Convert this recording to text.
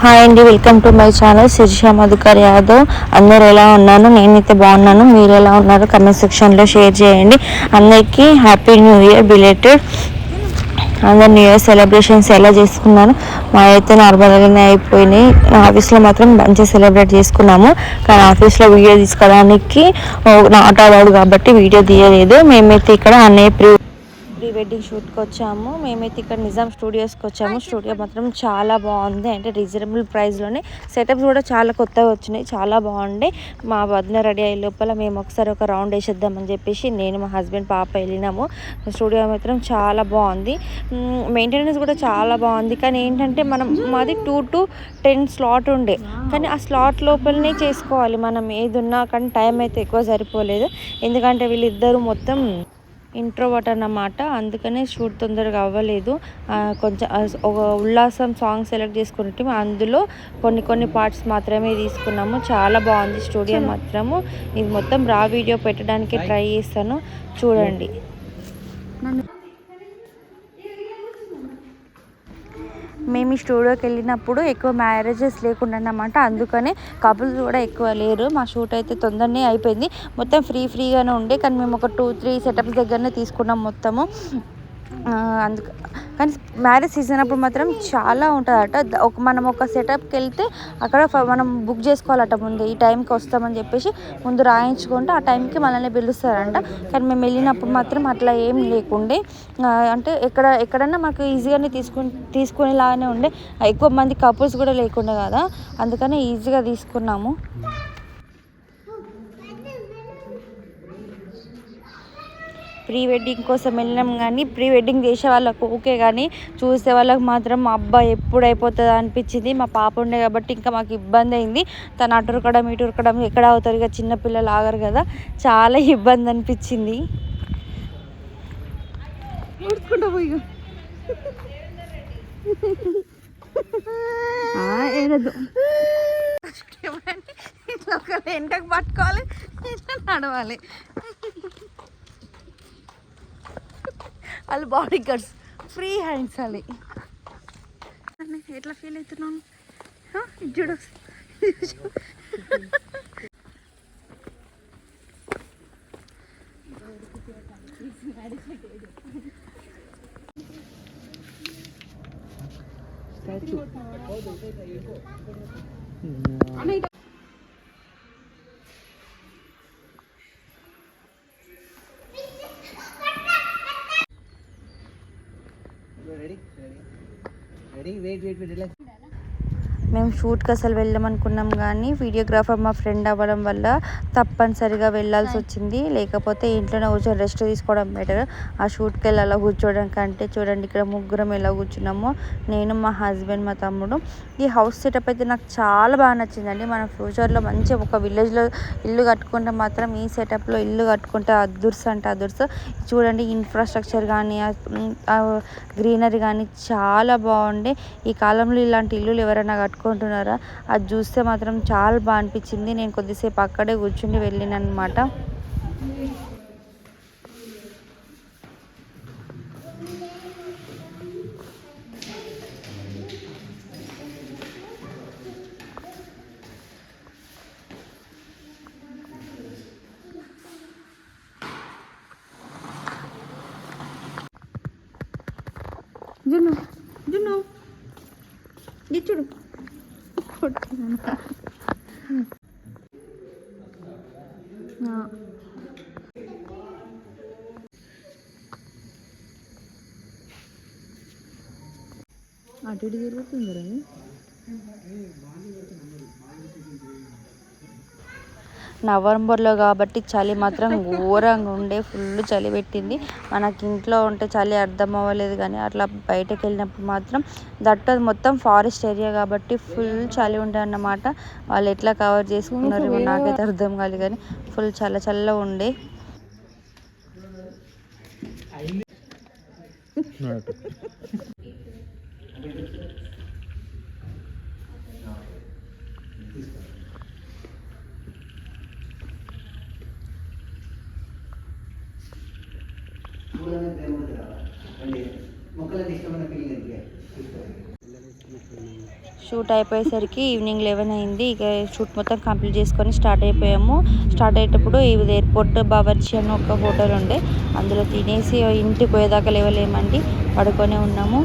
Hi అండి welcome to my channel Sirisha Madhukar Yadav అందరు ఎలా ఉన్నాను నేనైతే బాగున్నాను. మీరు ఎలా ఉన్నారు? కమెంట్ సెక్షన్లో షేర్ చేయండి. అందరికీ హ్యాపీ న్యూ ఇయర్ బిలేటెడ్ అందరు న్యూ ఇయర్ సెలబ్రేషన్స్ ఎలా చేసుకున్నాను మా అయితే నార్మల్గానే అయిపోయినాయి. ఆఫీస్లో మాత్రం మంచిగా సెలబ్రేట్ చేసుకున్నాము. కానీ ఆఫీస్లో వీడియో తీసుకోవడానికి నాట్ అలౌడ్ కాబట్టి వీడియో తీయలేదు. మేమైతే ఇక్కడ అన్నయ్య ప్రీ వెడ్డింగ్ షూట్కి వచ్చాము. మేమైతే ఇక్కడ నిజాం స్టూడియోస్కి వచ్చాము. స్టూడియో మాత్రం చాలా బాగుంది. అంటే రీజనబుల్ ప్రైస్లోనే. సెటప్స్ కూడా చాలా కొత్తగా వచ్చినాయి. చాలా బాగుండే. మా వదిన రెడీ అయ్యే లోపల మేము ఒకసారి ఒక రౌండ్ వేసేద్దామని చెప్పేసి నేను మా హస్బెండ్ పాప వెళ్ళినాము. స్టూడియో మాత్రం చాలా బాగుంది. మెయింటెనెన్స్ కూడా చాలా బాగుంది. కానీ ఏంటంటే మనం మాది టూ టు టెన్ స్లాట్ ఉండే. కానీ ఆ స్లాట్ లోపలనే చేసుకోవాలి. మనం ఏది ఉన్నా కానీ టైం అయితే ఎక్కువ సరిపోలేదు. ఎందుకంటే వీళ్ళిద్దరూ మొత్తం ఇంట్రోవర్ట్ అన్నమాట. అందుకనే షూట్ తొందరగా అవ్వలేదు. కొంచెం ఒక ఉల్లాసం సాంగ్ సెలెక్ట్ చేసుకుంటే అందులో కొన్ని కొన్ని పార్ట్స్ మాత్రమే తీసుకున్నాము. చాలా బాగుంది స్టూడియో మాత్రము. ఇది మొత్తం రా వీడియో పెట్టడానికి ట్రై చేస్తాను. చూడండి. మేము ఈ స్టూడియోకి వెళ్ళినప్పుడు ఎక్కువ మ్యారేజెస్ లేకుండా అన్నమాట అందుకనే కపుల్స్ కూడా ఎక్కువ లేరు. మా షూట్ అయితే తొందరనే అయిపోయింది. మొత్తం ఫ్రీ ఫ్రీగానే ఉండే. కానీ మేము ఒక టూ త్రీ సెటప్స్ దగ్గరనే తీసుకున్నాం మొత్తము. అందుకు కానీ మ్యారేజ్ సీజన్ అప్పుడు మాత్రం చాలా ఉంటుందట. ఒక మనం ఒక సెటప్కి వెళ్తే అక్కడ మనం బుక్ చేసుకోవాలట ముందు ఈ టైంకి వస్తామని చెప్పేసి ముందు రాయించుకుంటే ఆ టైంకి మనల్ని పిలుస్తారంట. కానీ మేము వెళ్ళినప్పుడు మాత్రం అట్లా ఏం లేకుండే. అంటే ఎక్కడ ఎక్కడన్నా మాకు ఈజీగానే తీసుకుని తీసుకునేలాగానే ఉండే. ఎక్కువ మంది కపుల్స్ కూడా లేకుండే కదా. అందుకని ఈజీగా తీసుకున్నాము. ప్రీ వెడ్డింగ్ కోసం వెళ్ళినాం కానీ ప్రీ వెడ్డింగ్ చేసే వాళ్ళకు ఓకే కానీ చూసే వాళ్ళకి మాత్రం మా అబ్బాయి ఎప్పుడు అయిపోతుందా అనిపించింది. మా పాప ఉండే కాబట్టి ఇంకా మాకు ఇబ్బంది అయింది. తను అటు ఉరకడం ఇటు ఉరకడం ఎక్కడ అవుతారు? ఇక చిన్నపిల్లలు ఆగరు కదా. చాలా ఇబ్బంది అనిపించింది. ఊడ్చుకుంటా ఇట్లా పట్టుకోవాలి ఇట్లా నడవాలి. వాళ్ళు బాడీ గార్డ్స్ ఫ్రీ హ్యాండ్స్ అది ఎట్లా ఫీల్ అవుతున్నాను చూడు. Ready? Wait, wait, wait, relax. మేము షూట్కి అసలు వెళ్ళమనుకున్నాం కానీ వీడియోగ్రాఫర్ మా ఫ్రెండ్ అవ్వడం వల్ల తప్పనిసరిగా వెళ్ళాల్సి వచ్చింది. లేకపోతే ఇంట్లోనే కూర్చొని రెస్ట్ తీసుకోవడం బెటర్. ఆ షూట్కి వెళ్ళి అలా కూర్చోవడం కంటే చూడండి ఇక్కడ ముగ్గురం ఎలా కూర్చున్నామో. నేను మా హస్బెండ్ మా తమ్ముడు. ఈ హౌస్ సెటప్ అయితే నాకు చాలా బాగా నచ్చిందండి. మన ఫ్యూచర్లో మంచి ఒక విలేజ్లో ఇల్లు కట్టుకుంటే మాత్రం ఈ సెటప్లో ఇల్లు కట్టుకుంటే అదుర్స్ అంటే అదుర్స్ చూడండి ఇన్ఫ్రాస్ట్రక్చర్ కానీ గ్రీనరీ కానీ చాలా బాగుండే. ఈ కాలంలో ఇలాంటి ఇల్లులు ఎవరైనా పెట్టుకుంటున్నారా? అది చూస్తే మాత్రం చాలా బాగా అనిపించింది. నేను కొద్దిసేపు అక్కడే కూర్చుని వెళ్ళినమాట జున్ను జున్ను. చూడు. ఆ. అటు ఇటు తిరుగుతుంది రా నవంబర్లో కాబట్టి చలి మాత్రం ఘోరంగా ఉండే ఫుల్ చలి పెట్టింది. మనకి ఇంట్లో ఉంటే చలి అర్థం అవ్వలేదు కానీ అట్లా బయటకు వెళ్ళినప్పుడు మాత్రం దట్టు అది మొత్తం ఫారెస్ట్ ఏరియా కాబట్టి ఫుల్ చలి ఉండే అన్నమాట. వాళ్ళు ఎట్లా కవర్ చేసుకున్నారు నాకైతే అర్థం కాలేదు కానీ ఫుల్ చల్ల చల్ల ఉండే. పూలనే ప్రేమ అంటే మొక్కలని ఇష్టమైన ఫీలింగ్ అనిపించాలి షూట్ అయిపోయేసరికి ఈవినింగ్ లెవెన్ అయింది. ఇక షూట్ మొత్తం కంప్లీట్ చేసుకొని స్టార్ట్ అయిపోయాము. స్టార్ట్ అయ్యేటప్పుడు ఇది ఎయిర్పోర్ట్ బావర్చి అని ఒక హోటల్ ఉండే. అందులో తినేసి ఇంటికి పోయేదాకా లేవలేమండి. పడుకొనే ఉన్నాము.